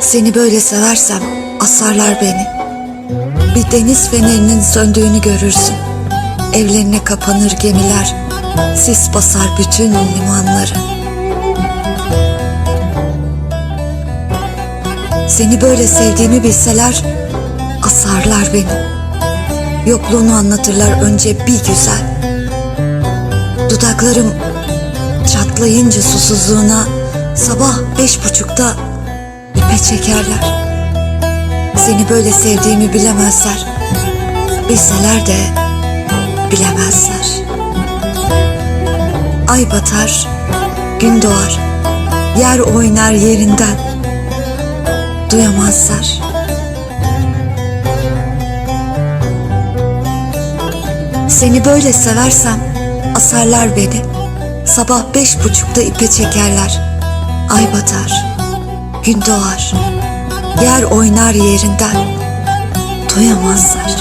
Seni böyle seversem asarlar beni. Bir deniz fenerinin söndüğünü görürsün. Evlerine kapanır gemiler. Sis basar bütün limanları. Seni böyle sevdiğimi bilseler asarlar beni. Yokluğunu anlatırlar önce bir güzel. Dudaklarım çatlayınca susuzluğuna sabah beş buçukta ipe çekerler. Seni böyle sevdiğimi bilemezler. Bilseler de bilemezler. Ay batar, gün doğar, yer oynar yerinden. Duyamazlar. Seni böyle seversem asarlar beni. Sabah beş buçukta ipe çekerler. Ay batar, gün doğar, yer oynar yerinden. Doyamazlar.